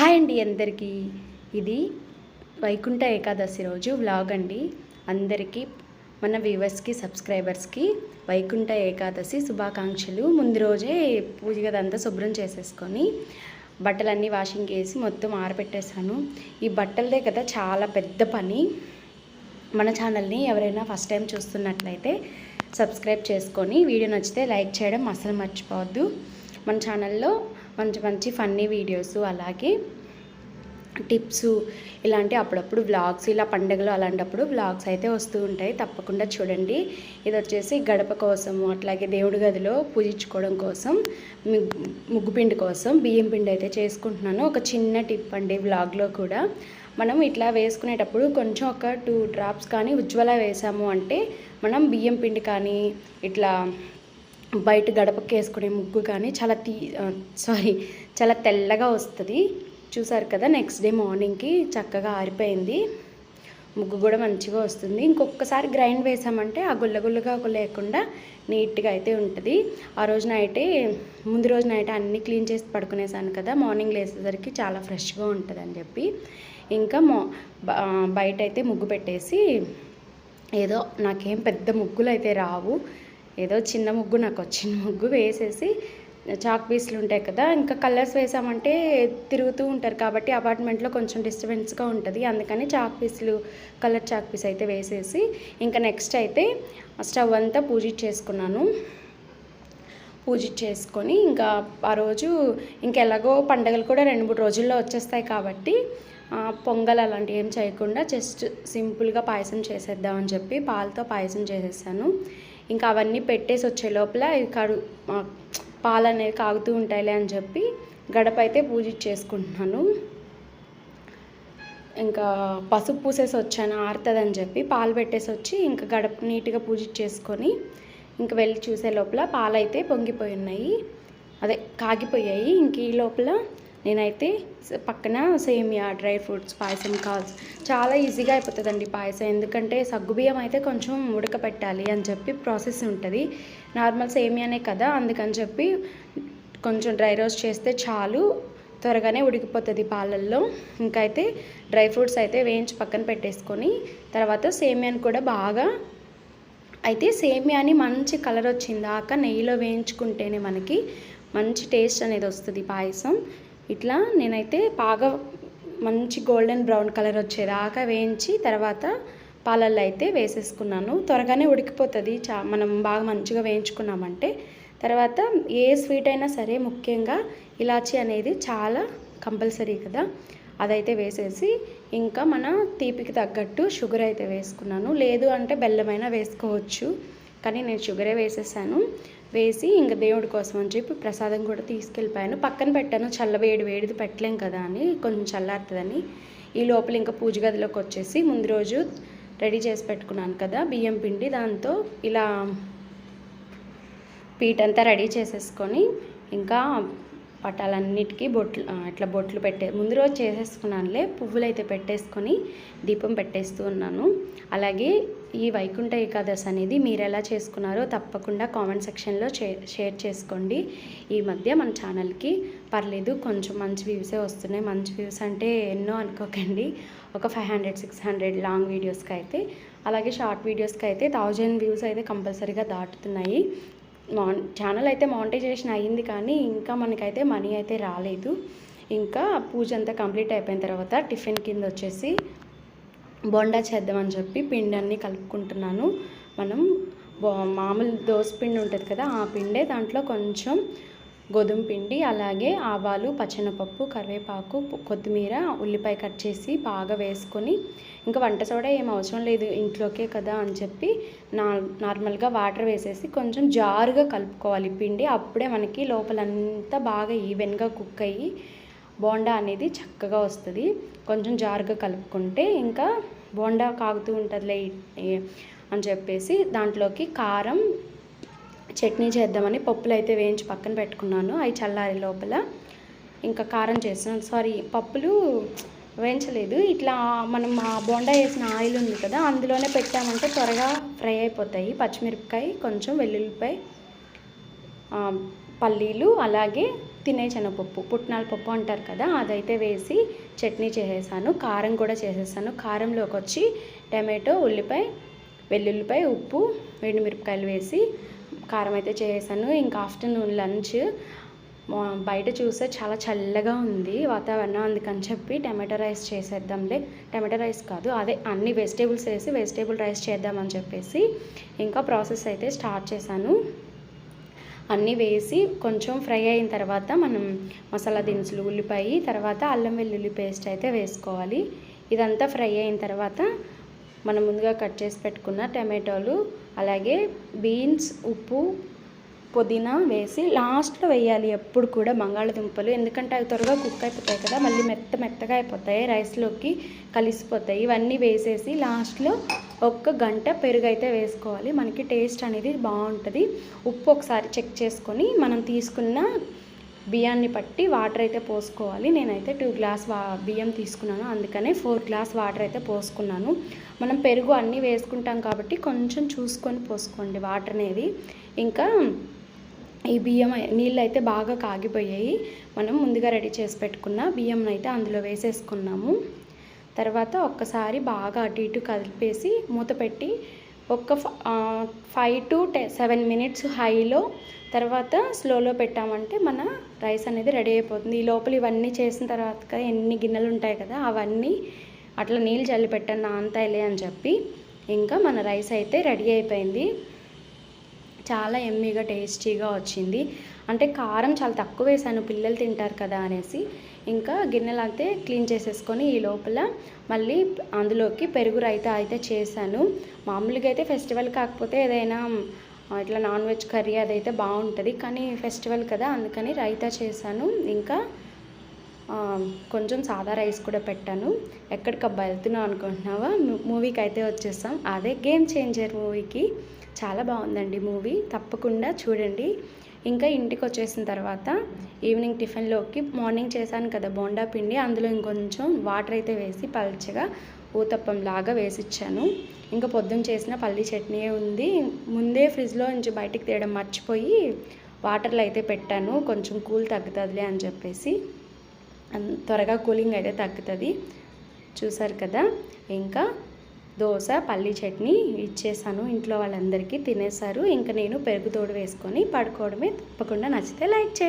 Hi అండి అందరికీ. ఇది వైకుంఠ ఏకాదశి రోజు వ్లాగ్ అండి. అందరికీ మన వ్యూవర్స్కి సబ్స్క్రైబర్స్కి వైకుంఠ ఏకాదశి శుభాకాంక్షలు. ముందు రోజే పూజ గదంతా శుభ్రం చేసేసుకొని బట్టలన్నీ వాషింగ్ చేసి మొత్తం ఆరబెట్టేశాను. ఈ బట్టలదే కదా చాలా పెద్ద పని. మన ఛానల్ని ఎవరైనా ఫస్ట్ టైం చూస్తున్నట్లయితే సబ్స్క్రైబ్ చేసుకొని వీడియో నచ్చితే లైక్ చేయడం అసలు మర్చిపోవద్దు. మన ఛానల్లో మంచి మంచి ఫన్నీ వీడియోస్ అలాగే టిప్స్ ఇలాంటి అప్పుడప్పుడు వ్లాగ్స్ ఇలా పండుగలు అలాంటప్పుడు వ్లాగ్స్ అయితే వస్తూ ఉంటాయి. తప్పకుండా చూడండి. ఇది వచ్చేసి గడప కోసము అట్లాగే దేవుడి గదిలో పూజించుకోవడం కోసం ముగ్గుపిండి ముగ్గు పిండి కోసం బియ్యం పిండి అయితే చేసుకుంటున్నాను. ఒక చిన్న టిప్ అండి వ్లాగ్లో కూడా. మనం ఇట్లా వేసుకునేటప్పుడు కొంచెం ఒక టూ డ్రాప్స్ కానీ ఉజ్వల వేసాము అంటే మనం బియ్యం పిండి కానీ ఇట్లా బయట గడపకి వేసుకునే ముగ్గు కానీ చాలా తీ సారీ చాలా తెల్లగా వస్తుంది. చూసారు కదా నెక్స్ట్ డే మార్నింగ్కి చక్కగా ఆరిపోయింది. ముగ్గు కూడా మంచిగా వస్తుంది. ఇంకొకసారి గ్రైండ్ వేసామంటే ఆ గుల్ల గుల్లగా లేకుండా నీట్గా అయితే ఉంటుంది. ఆ రోజు నైటే ముందు రోజు నైట్ అన్నీ క్లీన్ చేసి పడుకునేసాను కదా మార్నింగ్ లేసేసరికి చాలా ఫ్రెష్గా ఉంటుంది అని చెప్పి. ఇంకా మో బ- బయట అయితే ముగ్గు పెట్టేసి ఏదో నాకేం పెద్ద ముగ్గులు అయితే రావు. ఏదో చిన్న ముగ్గు నాకు వచ్చిన ముగ్గు వేసేసి చాక్ పీస్లు ఉంటాయి కదా ఇంకా కలర్స్ వేసామంటే తిరుగుతూ ఉంటారు కాబట్టి అపార్ట్మెంట్లో కొంచెం డిస్టర్బెన్స్గా ఉంటుంది. అందుకని చాక్ పీస్లు కలర్ చాక్ పీస్ అయితే వేసేసి ఇంకా నెక్స్ట్ అయితే స్టవ్ అంతా పూజ చేసుకున్నాను. పూజ చేసుకొని ఇంకా ఆ రోజు ఇంకెలాగో పండగలు కూడా రెండు మూడు రోజుల్లో వచ్చేస్తాయి కాబట్టి పొంగల్ అలాంటివి ఏం చేయకుండా జస్ట్ సింపుల్గా పాయసం చేసేద్దామని చెప్పి పాలతో పాయసం చేసేసాను. ఇంకా అవన్నీ పెట్టేసి వచ్చే లోపల కడు పాలు అనేవి కాగుతూ ఉంటాయిలే అని చెప్పి గడప అయితే పూజ చేసుకుంటున్నాను. ఇంకా పసుపు పూసేసి వచ్చాను ఆరుతుందని చెప్పి పాలు పెట్టేసి వచ్చి ఇంకా గడప నీట్గా పూజ చేసుకొని ఇంకా వెళ్ళి చూసే లోపల పాలు అయితే పొంగిపోయి ఉన్నాయి. అదే కాగిపోయాయి. ఇంక ఈ లోపల నేనైతే పక్కన సేమియా డ్రై ఫ్రూట్స్ పాయసం కాల్స్ చాలా ఈజీగా అయిపోతుందండి పాయసం. ఎందుకంటే సగ్గుబియ్యం అయితే కొంచెం ఉడకపెట్టాలి అని చెప్పి ప్రాసెస్ ఉంటుంది. నార్మల్ సేమియానే కదా అందుకని చెప్పి కొంచెం డ్రై రోస్ట్ చేస్తే చాలు త్వరగానే ఉడికిపోతుంది పాలల్లో. ఇంకైతే డ్రై ఫ్రూట్స్ అయితే వేయించి పక్కన పెట్టేసుకొని తర్వాత సేమియాని కూడా బాగా అయితే సేమియాని మంచి కలర్ వచ్చిందాక నెయ్యిలో వేయించుకుంటేనే మనకి మంచి టేస్ట్ అనేది వస్తుంది పాయసం. ఇట్లా నేనైతే బాగా మంచి గోల్డెన్ బ్రౌన్ కలర్ వచ్చేదాకా వేయించి తర్వాత పాలల్లో అయితే వేసేసుకున్నాను. త్వరగానే ఉడికిపోతుంది. చా మనం బాగా మంచిగా వేయించుకున్నామంటే. తర్వాత ఏ స్వీట్ అయినా సరే ముఖ్యంగా ఇలాచీ అనేది చాలా కంపల్సరీ కదా. అదైతే వేసేసి ఇంకా మన తీపికి తగ్గట్టు షుగర్ అయితే వేసుకున్నాను. లేదు అంటే బెల్లమైనా వేసుకోవచ్చు. కానీ నేను షుగరే వేసేసాను. వేసి ఇంకా దేవుడి కోసం అని చెప్పి ప్రసాదం కూడా తీసుకెళ్ళిపోయాను. పక్కన పెట్టాను చల్లవేడి వేడిది పెట్టలేం కదా అని కొంచెం చల్లారుతుందని. ఈ లోపల ఇంకా పూజ గదిలోకి వచ్చేసి ముందు రోజు రెడీ చేసి పెట్టుకున్నాను కదా బియ్యం పిండి దాంతో ఇలా పీటంతా రెడీ చేసేసుకొని ఇంకా పటాలన్నిటికీ బొట్లు ఇట్లా బొట్లు పెట్టే ముందు రోజు చేసేసుకున్నానులే పువ్వులు అయితే పెట్టేసుకొని దీపం పెట్టేస్తూ ఉన్నాను. అలాగే ఈ వైకుంఠ ఏకాదశి అనేది మీరు ఎలా చేసుకున్నారో తప్పకుండా కామెంట్ సెక్షన్లో షేర్ చేసుకోండి. ఈ మధ్య మన ఛానల్కి పర్లేదు కొంచెం మంచి వ్యూసే వస్తున్నాయి. మంచి వ్యూస్ అంటే ఎన్నో అనుకోకండి. ఒక five hundred six hundred long వీడియోస్కి అయితే అలాగే షార్ట్ వీడియోస్కి అయితే థౌజండ్ వ్యూస్ అయితే కంపల్సరీగా దాటుతున్నాయి. మాన్ ఛానల్ అయితే మానిటైజేషన్ అయ్యింది కానీ ఇంకా మనకైతే మనీ అయితే రాలేదు. ఇంకా పూజ అంతా కంప్లీట్ అయిపోయిన తర్వాత టిఫిన్ కింద వచ్చేసి బొండా చేద్దామని చెప్పి పిండి అన్నీ కలుపుకుంటున్నాను. మనం బో మామూలు దోశ పిండి ఉంటుంది కదా ఆ పిండే దాంట్లో కొంచెం గోధుమ పిండి అలాగే ఆవాలు పచ్చెనపప్పు కరివేపాకు కొత్తిమీర ఉల్లిపాయ కట్ చేసి బాగా వేసుకొని ఇంకా వంట సోడా ఏం అవసరం లేదు ఇంట్లోకే కదా అని చెప్పి నా నార్మల్గా వాటర్ వేసేసి కొంచెం జారుగా కలుపుకోవాలి పిండి. అప్పుడే మనకి లోపలంతా బాగా ఈవెన్గా కుక్ అయ్యి బోండా అనేది చక్కగా వస్తుంది. కొంచెం జారుగా కలుపుకుంటే ఇంకా బోండా కాగుతూ ఉంటుందిలే అని చెప్పేసి దాంట్లోకి కారం చట్నీ చేద్దామని పప్పులు అయితే వేయించి పక్కన పెట్టుకున్నాను. అవి చల్లారి లోపల ఇంకా కారం చేస్తున్నాను. సారీ పప్పులు వేయించలేదు. ఇట్లా మనం ఆ బోండా వేసిన ఆయిల్ ఉంది కదా అందులోనే పెట్టామంటే త్వరగా ఫ్రై అయిపోతాయి. పచ్చిమిరపకాయ కొంచెం వెల్లుల్లిపాయ పల్లీలు అలాగే తినే శనగపప్పు పుట్నాల పప్పు అంటారు కదా అదైతే వేసి చట్నీ చేసేసాను. కారం కూడా చేసేసాను. కారంలోకి వచ్చి టమాటో ఉల్లిపాయ వెల్లుల్లిపాయ ఉప్పు మిరపకాయలు వేసి కారం అయితే చేసేసాను. ఇంకా ఆఫ్టర్నూన్ లంచ్. బయట చూస్తే చాలా చల్లగా ఉంది వాతావరణం అందుకని చెప్పి టమాటో రైస్ చేసేద్దాంలే. టమాటో రైస్ కాదు అదే అన్ని వెజిటేబుల్స్ వేసి వెజిటేబుల్ రైస్ చేద్దామని చెప్పేసి ఇంకా ప్రాసెస్ అయితే స్టార్ట్ చేశాను. అన్నీ వేసి కొంచెం ఫ్రై అయిన తర్వాత మనం మసాలా దినుసులు ఉల్లిపాయ తర్వాత అల్లం వెల్లుల్లి పేస్ట్ అయితే వేసుకోవాలి. ఇదంతా ఫ్రై అయిన తర్వాత మనం ముందుగా కట్ చేసి పెట్టుకున్న టమాటోలు అలాగే బీన్స్ ఉప్పు పుదీనా వేసి లాస్ట్లో వేయాలి ఎప్పుడు కూడా బంగాళదుంపలు. ఎందుకంటే అవి త్వరగా కుక్ అయిపోతాయి కదా మళ్ళీ మెత్త మెత్తగా అయిపోతాయి రైస్లోకి కలిసిపోతాయి. ఇవన్నీ వేసేసి లాస్ట్లో ఒక్క గంట పెరుగు అయితే వేసుకోవాలి. మనకి టేస్ట్ అనేది బాగుంటుంది. ఉప్పు ఒకసారి చెక్ చేసుకొని మనం తీసుకున్న బియ్యాన్ని పట్టి వాటర్ అయితే పోసుకోవాలి. నేనైతే టూ గ్లాస్ వా బియ్యం తీసుకున్నాను. అందుకనే ఫోర్ గ్లాస్ వాటర్ అయితే పోసుకున్నాను. మనం పెరుగు అన్నీ వేసుకుంటాం కాబట్టి కొంచెం చూసుకొని పోసుకోండి వాటర్ అనేది. ఇంకా ఈ బియ్యం నీళ్ళు అయితే బాగా కాగిపోయాయి. మనం ముందుగా రెడీ చేసి పెట్టుకున్న బియ్యం అయితే అందులో వేసేసుకున్నాము. తర్వాత ఒక్కసారి బాగా అటు ఇటు కలిపేసి మూత పెట్టి ఒక్క five to ten seven minutes హైలో తర్వాత స్లోలో పెట్టామంటే మన రైస్ అనేది రెడీ అయిపోతుంది. ఈ లోపల ఇవన్నీ చేసిన తర్వాత ఎన్ని గిన్నెలు ఉంటాయి కదా అవన్నీ అట్లా నీళ్ళు చల్లి పెట్టాను నాంతాయిలే అని చెప్పి ఇంకా మన రైస్ అయితే రెడీ అయిపోయింది. చాలా ఎమ్మీగా టేస్టీగా వచ్చింది. అంటే కారం చాలా తక్కువ వేసాను పిల్లలు తింటారు కదా అనేసి. ఇంకా గిన్నెలు అయితే క్లీన్ చేసేసుకొని ఈ లోపల మళ్ళీ అందులోకి పెరుగు రైతా అయితే చేశాను. మామూలుగా అయితే ఫెస్టివల్ కాకపోతే ఏదైనా ఇట్లా నాన్ వెజ్ కర్రీ అదైతే బాగుంటుంది. కానీ ఫెస్టివల్ కదా అందుకని రైతా చేశాను. ఇంకా కొంచెం సాదా రైస్ కూడా పెట్టాను. ఎక్కడికబ్బా వెళ్తున్నావు అనుకుంటున్నావా? మూవీకి అయితే వచ్చేసాం. అదే గేమ్ చేంజర్ మూవీకి. చాలా బాగుందండి మూవీ. తప్పకుండా చూడండి. ఇంకా ఇంటికి వచ్చేసిన తర్వాత ఈవినింగ్ టిఫిన్లోకి మార్నింగ్ చేశాను కదా బోండా పిండి. అందులో ఇంకొంచెం వాటర్ అయితే వేసి పల్చగా ఊతప్పం లాగా వేసిచ్చాను. ఇంకా పొద్దున్న చేసిన పల్లి చట్నీ ఉంది. ముందే ఫ్రిడ్జ్లో నుంచి బయటికి తీయడం మర్చిపోయి వాటర్లో అయితే పెట్టాను. కొంచెం కూల్ తగ్గుతుందిలే అని చెప్పేసి. త్వరగా కూలింగ్ అయితే తగ్గుతుంది. చూసారు కదా? ఇంకా దోశ పల్లీ చట్నీ ఇచ్చేసాను. ఇంట్లో వాళ్ళందరికీ తినేసారు ఇంకా నేను పెరుగు తోడు వేసుకొని పడుకోవడమే తప్పకుండా నచ్చితే లైక్ చేయండి.